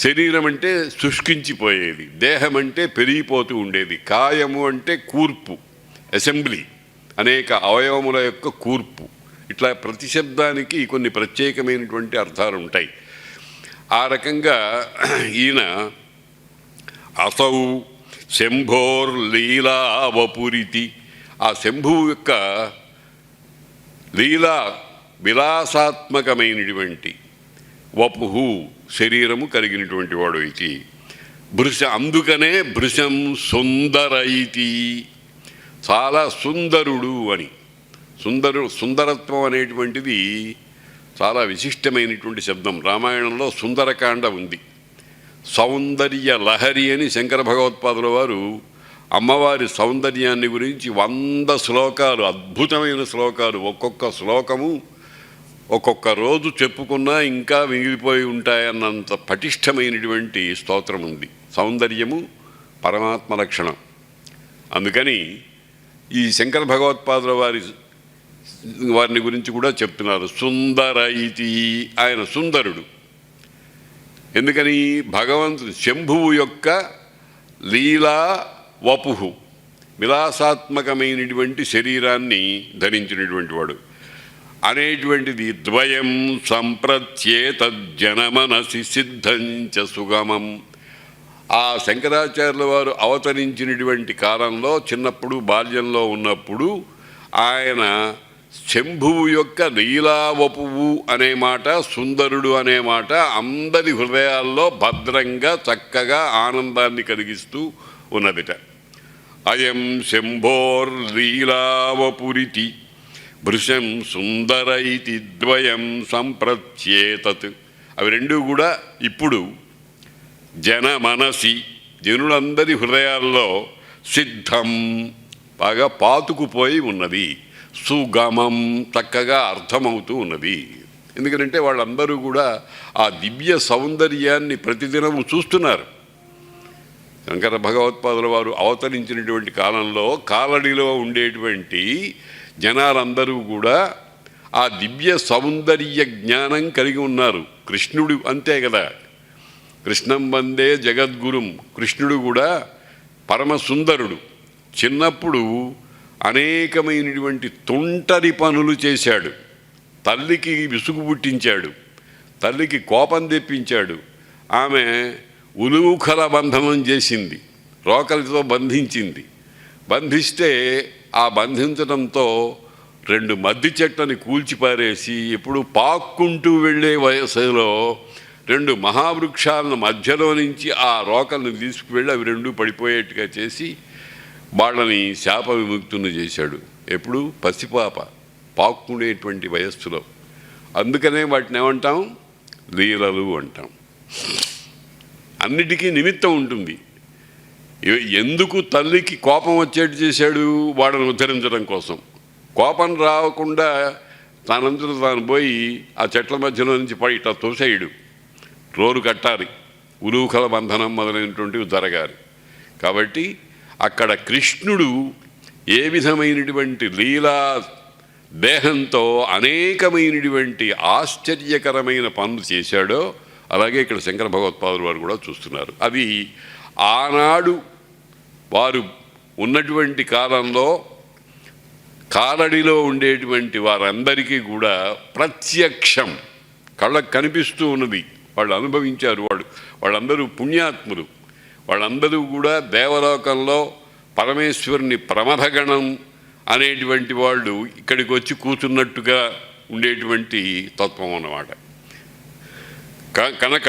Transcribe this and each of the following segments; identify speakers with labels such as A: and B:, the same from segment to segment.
A: శరీరం అంటే శుష్కించిపోయేది దేహం అంటే పెరిగిపోతూ ఉండేది. కాయము అంటే కూర్పు అసెంబ్లీ అనేక అవయవముల యొక్క కూర్పు. ఇట్లా ప్రతి శబ్దానికి కొన్ని ప్రత్యేకమైనటువంటి అర్థాలు ఉంటాయి. ఆ రకంగా ఈయన అసౌ శంభోర్ లీలావపురితి ఆ శంభువు యొక్క లీలా విలాసాత్మకమైనటువంటి వపుహు శరీరము కలిగినటువంటి వాడు ఇది భృశ అందుకనే భృశం సుందరైతి. చాలా సుందరుడు అని. సుందరు సుందరత్వం అనేటువంటిది చాలా విశిష్టమైనటువంటి శబ్దం. రామాయణంలో సుందరకాండ ఉంది. సౌందర్య లహరి అని శంకర భగవత్పాదుల వారు అమ్మవారి సౌందర్యాన్ని గురించి వంద శ్లోకాలు అద్భుతమైన శ్లోకాలు ఒక్కొక్క శ్లోకము ఒక్కొక్క రోజు చెప్పుకున్నా ఇంకా మిగిలిపోయి ఉంటాయన్నంత పటిష్టమైనటువంటి స్తోత్రం ఉంది. సౌందర్యము పరమాత్మ లక్షణం. అందుకని ఈ శంకర భగవత్పాదుల వారి వారిని గురించి కూడా చెప్తున్నారు. సుందర ఇది ఆయన సుందరుడు. ఎందుకని భగవంతుడు శంభువు యొక్క లీలా వపుహు విలాసాత్మకమైనటువంటి శరీరాన్ని ధరించినటువంటి వాడు. అనేటువంటిది ద్వయం సంప్రత్యేతజ్జనమనసి సిద్ధంచ సుగమం. ఆ శంకరాచార్యుల వారు అవతరించినటువంటి కాలంలో చిన్నప్పుడు బాల్యంలో ఉన్నప్పుడు ఆయన శంభువు యొక్క నీలావపువు అనే మాట సుందరుడు అనే మాట అందరి హృదయాల్లో భద్రంగా చక్కగా ఆనందాన్ని కలిగిస్తూ ఉన్నదిట. అయం శంభోర్ లీలావపురితి భృశం సుందర ఇతి ద్వయం సంప్రత్యేతత్. అవి రెండు కూడా ఇప్పుడు జన మనసి జనులందరి హృదయాల్లో సిద్ధం బాగా పాతుకుపోయి ఉన్నది. సుగమం చక్కగా అర్థమవుతూ ఉన్నది. ఎందుకంటే వాళ్ళందరూ కూడా ఆ దివ్య సౌందర్యాన్ని ప్రతిదినము చూస్తున్నారు. శంకర భగవత్పాదుల వారు అవతరించినటువంటి కాలంలో కాలడిలో ఉండేటువంటి జనాలందరూ కూడా ఆ దివ్య సౌందర్య జ్ఞానం కలిగి ఉన్నారు. కృష్ణుడు అంతే కదా. కృష్ణం వందే జగద్గురుం. కృష్ణుడు కూడా పరమ సుందరుడు చిన్నప్పుడు అనేకమైనటువంటి తుంటరి పనులు చేశాడు. తల్లికి విసుగు పుట్టించాడు. తల్లికి కోపం తెప్పించాడు. ఆమె ఉలువుఖల బంధనం చేసింది. రోకలితో బంధించింది. బంధిస్తే ఆ బంధించడంతో రెండు మద్ది చెట్లని కూల్చిపారేసి ఎప్పుడు పాక్కుంటూ వెళ్ళే వయసులో రెండు మహావృక్షాలను మధ్యలో నుంచి ఆ రోకల్ని తీసుకువెళ్ళి అవి రెండు పడిపోయేట్టుగా చేసి వాళ్ళని శాప విముక్తుని చేశాడు. ఎప్పుడు? పసిపాప పాక్కుండేటువంటి వయస్సులో. అందుకనే వాటిని ఏమంటాం? లీలలు అంటాం. అన్నిటికీ నిమిత్తం ఉంటుంది. ఎందుకు తల్లికి కోపం వచ్చేట్టు చేశాడు వాడిని ఉద్ధరించడం కోసం? కోపం రాకుండా తానంతట తాను పోయి ఆ చెట్ల మధ్యలో నుంచి పడి ఇట్లా తోసేయడు. రోరు కట్టాలి. ఉలూకల బంధనం మొదలైనటువంటివి జరగాలి కాబట్టి అక్కడ కృష్ణుడు ఏ విధమైనటువంటి లీలా దేహంతో అనేకమైనటువంటి ఆశ్చర్యకరమైన పనులు చేశాడో అలాగే ఇక్కడ శంకర భగవత్పాదులు వారు కూడా చూస్తున్నారు. అవి ఆనాడు వారు ఉన్నటువంటి కాలంలో కాలడిలో ఉండేటువంటి వారందరికీ కూడా ప్రత్యక్షం. కళ్ళకు కనిపిస్తూ ఉన్నది. వాళ్ళు అనుభవించారు. వాళ్ళు వాళ్ళందరూ పుణ్యాత్ములు. వాళ్ళందరూ కూడా దేవలోకంలో పరమేశ్వరుని ప్రమథగణం అనేటువంటి వాళ్ళు ఇక్కడికి వచ్చి కూర్చున్నట్టుగా ఉండేటువంటి తత్వం అన్నమాట. క- కనుక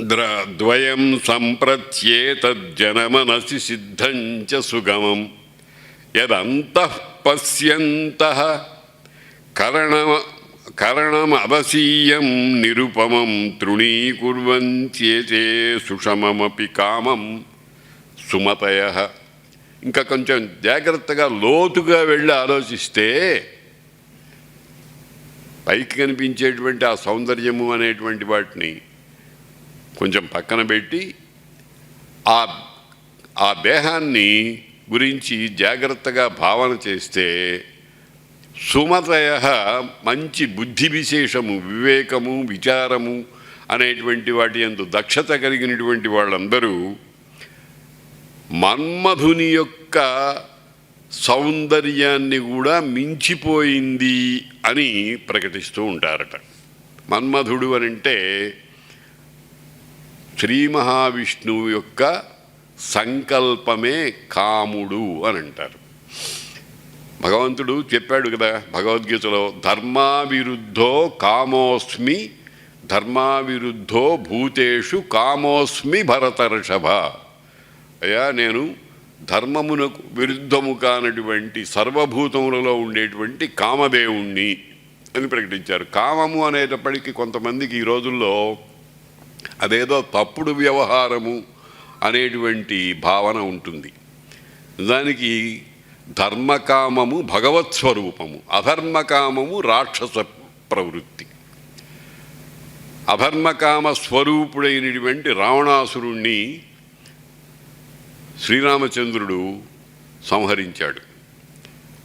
A: ద్ర ద్వయం సిద్ధం చ సుగమం. యదంతః పశ్యంతః కరణ కరణమవసీయం నిరుపమం తృణీకుర్వంత్యేతే సుషమమపి కామం సుమతయ. ఇంకా కొంచెం జాగ్రత్తగా లోతుగా వెళ్ళి ఆలోచిస్తే పైకి కనిపించేటువంటి ఆ సౌందర్యము అనేటువంటి వాటిని కొంచెం పక్కన పెట్టి ఆ ఆ దేహాన్ని గురించి జాగ్రత్తగా భావన చేస్తే సుమతయ మంచి బుద్ధి విశేషము వివేకము విచారము అనేటువంటి వాటి ఎందు దక్షత కలిగినటువంటి వాళ్ళందరూ మన్మధుని యొక్క సౌందర్యాన్ని కూడా మించిపోయింది అని ప్రకటిస్తూ ఉంటారట. మన్మధుడు అని అంటే శ్రీ మహావిష్ణువు యొక్క సంకల్పమే కాముడు అని అంటారు. భగవంతుడు చెప్పాడు కదా భగవద్గీతలో ధర్మావిరుద్ధో కామోస్మి ధర్మావిరుద్ధో భూతేషు కామోస్మి భరతర్షభ. అయ్యా నేను ధర్మమునకు విరుద్ధము కానటువంటి సర్వభూతములలో ఉండేటువంటి కామదేవుణ్ణి అని ప్రకటించారు. కామము అనేటప్పటికీ కొంతమందికి ఈ రోజుల్లో అదేదో తప్పుడు వ్యవహారము అనేటువంటి భావన ఉంటుంది. దానికి ధర్మకామము భగవత్ స్వరూపము అధర్మకామము రాక్షస ప్రవృత్తి. అధర్మకామ స్వరూపుడైనటువంటి రావణాసురుణ్ణి శ్రీరామచంద్రుడు సంహరించాడు.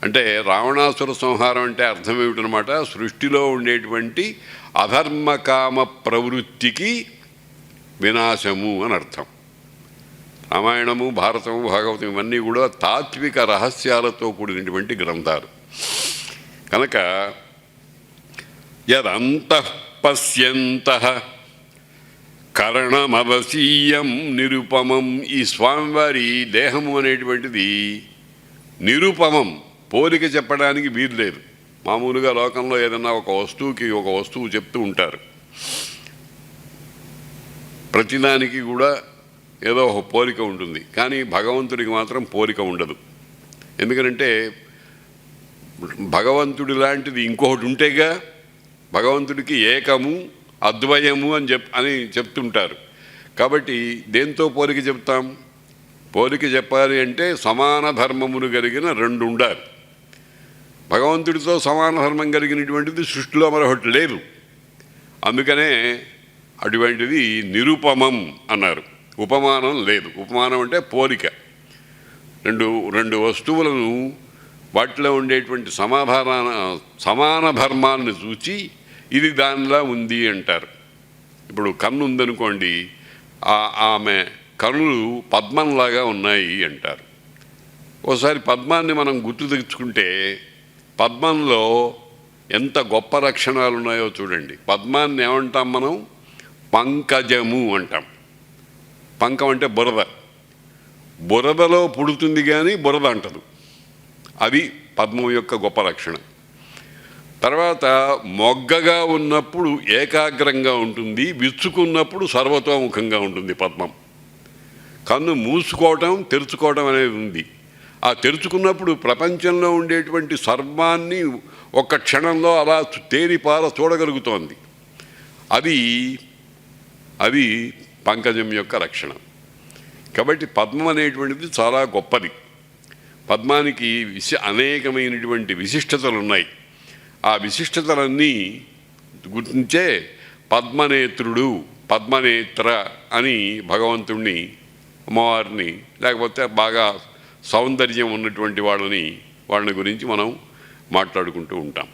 A: అంటే రావణాసుర సంహారం అంటే అర్థం ఏమిటనమాట? సృష్టిలో ఉండేటువంటి అధర్మకామ ప్రవృత్తికి వినాశము అని అర్థం. రామాయణము భారతము భాగవతం ఇవన్నీ కూడా తాత్విక రహస్యాలతో కూడినటువంటి గ్రంథాలు. కనుక యదంతః పశ్యంత కరణమవసీయం నిరుపమం ఈ స్వామివారి దేహము అనేటువంటిది నిరుపమం పోలిక చెప్పడానికి వీలు లేదు మామూలుగా లోకంలో ఏదన్నా ఒక వస్తువుకి ఒక వస్తువు చెప్తూ ఉంటారు. ప్రతిదానికి కూడా ఏదో ఒక పోలిక ఉంటుంది. కానీ భగవంతుడికి మాత్రం పోలిక ఉండదు. ఎందుకంటే భగవంతుడి లాంటిది ఇంకొకటి ఉంటేగా భగవంతుడికి ఏకము అద్వయము అని చెప్ అని చెప్తుంటారు. కాబట్టి దేంతో పోలిక చెప్తాం? పోలిక చెప్పాలి అంటే సమాన ధర్మములు కలిగిన రెండు ఉండాలి. భగవంతుడితో సమాన ధర్మం కలిగినటువంటిది సృష్టిలో మరొకటి లేదు. అందుకనే అటువంటిది నిరుపమం అన్నారు. ఉపమానం లేదు. ఉపమానం అంటే పోలిక. రెండు రెండు వస్తువులను వాటిలో ఉండేటువంటి సమాధాన సమాన ధర్మాన్ని చూచి ఇది దానిలా ఉంది అంటారు. ఇప్పుడు కన్ను ఉందనుకోండి ఆమె కన్నులు పద్మంలాగా ఉన్నాయి అంటారు. ఒకసారి పద్మాన్ని మనం గుర్తు తెచ్చుకుంటే పద్మంలో ఎంత గొప్ప లక్షణాలు ఉన్నాయో చూడండి. పద్మాన్ని ఏమంటాం మనం? పంకజము అంటాం. పంకం అంటే బురద. బురదలో పుడుతుంది కానీ బురద అంటదు. అది పద్మం యొక్క గొప్ప లక్షణం తర్వాత మొగ్గగా ఉన్నప్పుడు ఏకాగ్రంగా ఉంటుంది విచ్చుకున్నప్పుడు సర్వతోముఖంగా ఉంటుంది పద్మం. కన్ను మూసుకోవటం తెరుచుకోవటం అనేది ఉంది. ఆ తెరుచుకున్నప్పుడు ప్రపంచంలో ఉండేటువంటి సర్వాన్ని ఒక క్షణంలో అలా తేరిపార చూడగలుగుతోంది. అది అది పంకజం యొక్క లక్షణం కాబట్టి పద్మం అనేటువంటిది చాలా గొప్పది. పద్మానికి విశ అనేకమైనటువంటి విశిష్టతలు ఉన్నాయి ఆ విశిష్టతలన్నీ గుర్తించే పద్మనేత్రుడు పద్మనేత్ర అని భగవంతుణ్ణి అమ్మవారిని లేకపోతే బాగా సౌందర్యం ఉన్నటువంటి వాళ్ళని వాళ్ళని గురించి మనం మాట్లాడుకుంటూ ఉంటాం.